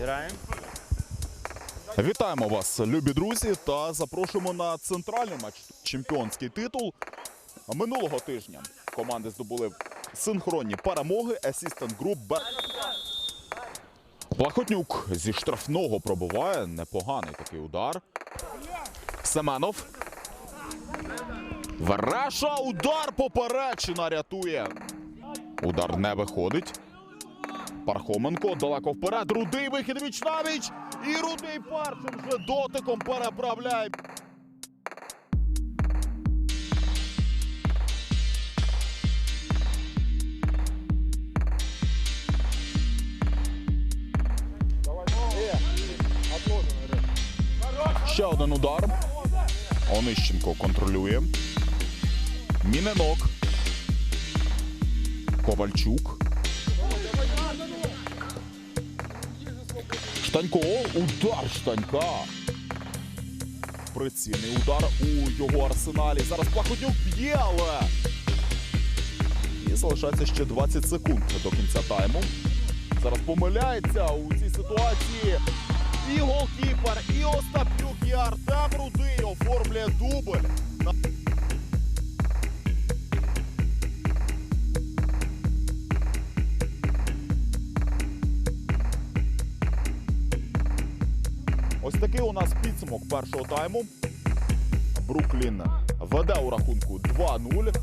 Граємо. Вітаємо вас, любі друзі, та запрошуємо на центральний матч чемпіонський титул. Минулого тижня команди здобули синхронні перемоги. Assistant Group Б. Плахотнюк зі штрафного пробиває. Непоганий такий удар. Семенов. Вереша. Удар поперечина рятує. Удар не виходить. Пархоменко далеко вперед. Рудий вихід віч навіч. І Рудий першим вже дотиком переправляє. Ще один удар. Онищенко контролює. Міненок. Ковальчук. Штанько, удар штанька. Прицільний удар у його арсеналі. Зараз Плахотнюк б'є, але. І залишається ще 20 секунд до кінця тайму. Зараз помиляється у цій ситуації. І голкіпер, і Остапюк, і Артем Рудий оформлює дубль. Такий у нас підсумок першого тайму. Бруклін веде у рахунку 2-0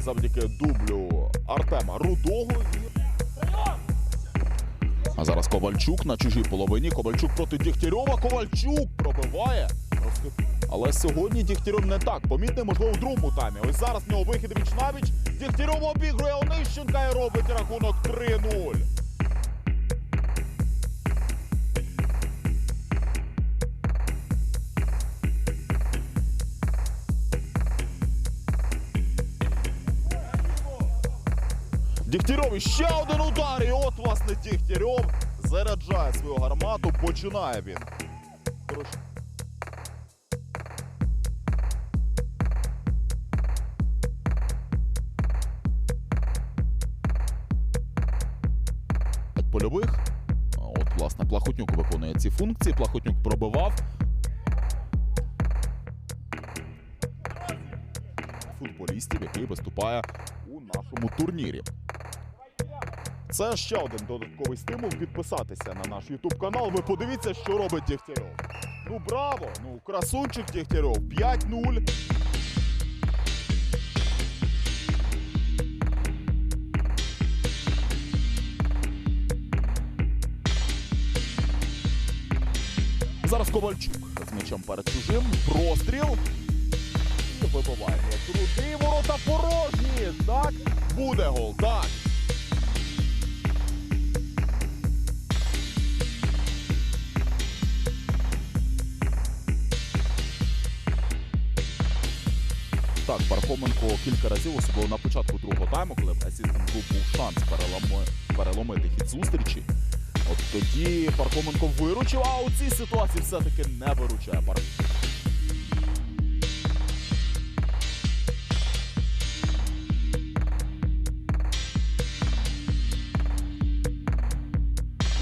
завдяки дублю Артема Рудого. А зараз Ковальчук на чужій половині. Ковальчук проти Дігтярьова. Ковальчук пробиває. Але сьогодні Дігтярьов не так помітний, можливо, у другому таймі. Ось зараз в нього вихід віч навіч. Дігтярьов обігрує Онищенка і робить рахунок 3-0. Дігтярьов ще один удар. І от, власне, Дігтярьов заряджає свою гармату. Починає він. Польових. От, власне, Плахотнюк виконує ці функції. Плахотнюк пробивав. Футболістів, який виступає у нашому турнірі. Це ще один додатковий стимул підписатися на наш YouTube канал. Ви подивіться, що робить Дігтярьов. Ну браво! Ну, красунчик Дігтярьов. 5-0. Зараз Ковальчук з м'ячем перед чужим. Простріл. І вибиває. Крутий ворота порожні. Так, буде гол. Так. Так, Пархоменко кілька разів, особливо на початку другого тайму, коли в Assistant Group був шанс переломи, переломити хід зустрічі. От тоді Пархоменко виручив, а у цій ситуації все-таки не виручає Пар.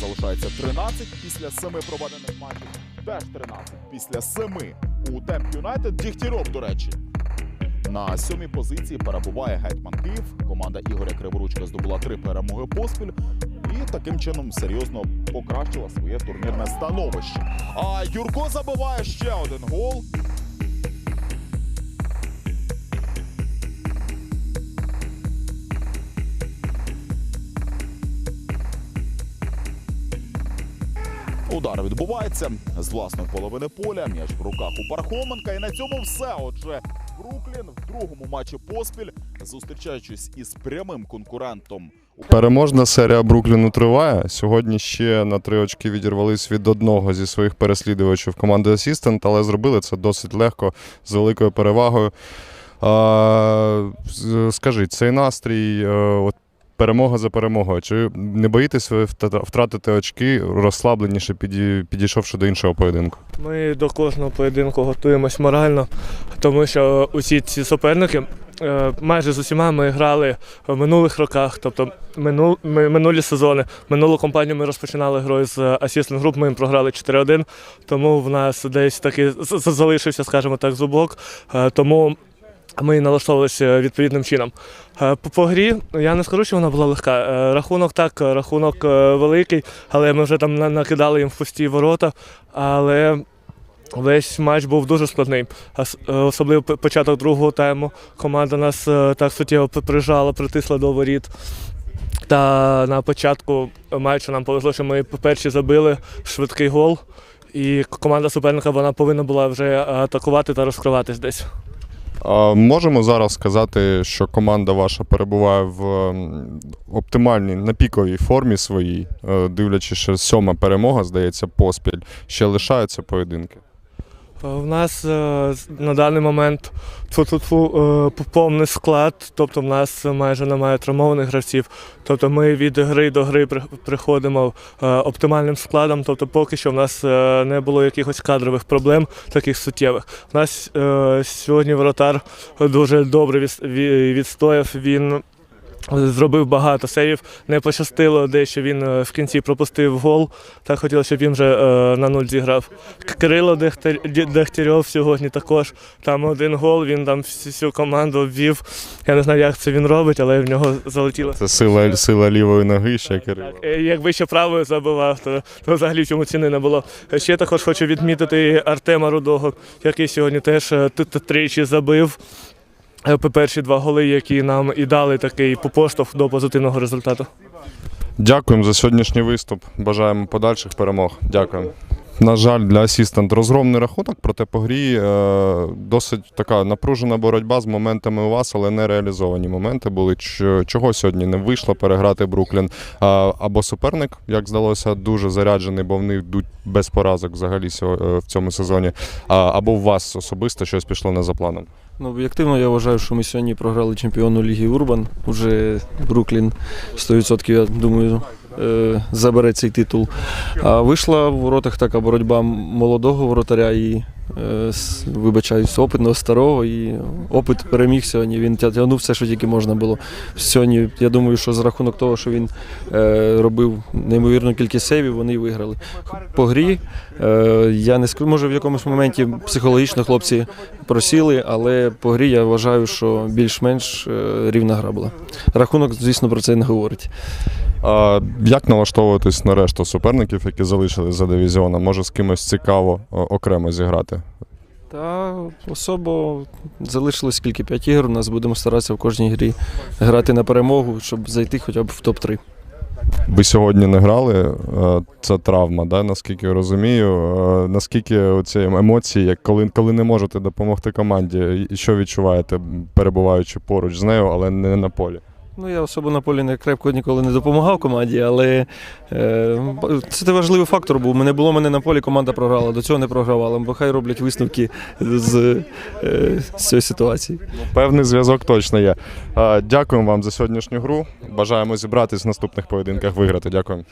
Залишається 13 після 7 проведених матчів. Теж 13 після 7 у Темп Юнайтед. Дігтярьов, до речі. На сьомій позиції перебуває гетьман Київ. Команда Ігоря Криворучка здобула три перемоги поспіль і таким чином серйозно покращила своє турнірне становище. А Юрко забиває ще один гол. Удар відбувається з власної половини поля. М'яч в руках у Пархоменка. І на цьому все. Отже, Бруклін в другому матчі поспіль, зустрічаючись із прямим конкурентом Переможна серія Брукліну триває. Сьогодні ще на три очки відірвались від одного зі своїх переслідувачів команди Асістент, але зробили це досить легко, з великою перевагою. Скажіть, цей настрій, е, от перемога за перемогою. Чи не боїтесь ви втратити очки, розслабленіше підійшовши до іншого поєдинку? Ми до кожного поєдинку готуємось морально, тому що усі ці суперники. е, Майже з усіма ми грали в минулих роках, тобто минул, ми- минулі сезони. Минулу кампанію ми розпочинали грою з асістент груп, ми їм програли 4-1, тому в нас десь таки залишився, скажімо так, зубок. Е, Тому ми налаштовувалися відповідним чином. Е, По, грі я не скажу, що вона була легка. Е, Рахунок так, е, рахунок е, великий, але ми вже там на- накидали їм в пусті ворота. Але весь матч був дуже складний. Е, Особливо початок другого тайму. Команда нас е, так суттєво прижала, притисла до воріт. Та на початку матчу нам повезло, що ми перші забили швидкий гол. І команда суперника вона повинна була вже атакувати та розкриватись десь. Можемо зараз сказати, що команда ваша перебуває в оптимальній на піковій формі своїй, Е, дивлячись, що сьома перемога, здається, поспіль. Ще лишаються поєдинки. У нас е, на даний момент е, повний склад, тобто в нас майже немає травмованих гравців. Тобто ми від гри до гри при- приходимо е, оптимальним складом. Тобто поки що в нас е, не було якихось кадрових проблем, таких суттєвих. У нас е, сьогодні воротар дуже добре від- відстояв. Він Зробив багато сейвів, не пощастило дещо він е, в кінці пропустив гол. Так хотілося, щоб він вже е, на нуль зіграв. Кирило Дегтярьов сьогодні також. Там один гол, він там всю команду обвів. Я не знаю, як це він робить, але в нього залетіло. Це сила, сила лівої ноги, ще Кирило. Е, Якби ще правою забивав, то, то взагалі в цьому ціни не було. Ще також хочу відмітити Артема Рудого, який сьогодні теж тричі забив. Е, Перші два голи, які нам і дали такий поштовх до позитивного результату. Дякуємо за сьогоднішній виступ. Бажаємо подальших перемог. Дякуємо. На жаль, для асістент розгромний рахунок, проте по грі е, досить така напружена боротьба з моментами у вас, але не реалізовані моменти були. Чого сьогодні не вийшло переграти Бруклін? Або суперник, як здалося, дуже заряджений, бо вони йдуть без поразок взагалі е, в цьому сезоні. Або у вас особисто щось пішло не за планом. Ну, об'єктивно, я вважаю, що ми сьогодні програли чемпіону Ліги Урбан. Уже Бруклін 100%, я думаю, е, забере цей титул. А вийшла в воротах така боротьба молодого воротаря і, вибачаюсь, опитного старого. І опит переміг сьогодні. Він тягнув все, що тільки можна було. Сьогодні, я думаю, що за рахунок того, що він е, робив неймовірну кількість сейвів, вони виграли. По грі е, я не скажу, може в якомусь моменті психологічно хлопці просіли, але по грі я вважаю, що більш-менш е, рівна гра була. Рахунок, звісно, про це не говорить. А, як налаштовуватись на решту суперників, які залишились за дивізіоном? Може з кимось цікаво окремо зіграти? Та особо залишилось скільки п'ять ігор. У нас будемо старатися в кожній грі грати на перемогу, щоб зайти хоча б в топ-3. Ви сьогодні не грали. е, Це травма, да? наскільки я розумію. Е, Наскільки ці емоції, як коли, коли не можете допомогти команді, що відчуваєте, перебуваючи поруч з нею, але не на полі? Ну, я особо на полі не крепко ніколи не допомагав команді, але е, це важливий фактор був. Не було мене на полі, команда програла. До цього не програвала. Бо хай роблять висновки з, е, з цієї ситуації. Певний зв'язок точно є. Дякуємо вам за сьогоднішню гру. Бажаємо зібратись в наступних поєдинках, виграти. Дякуємо.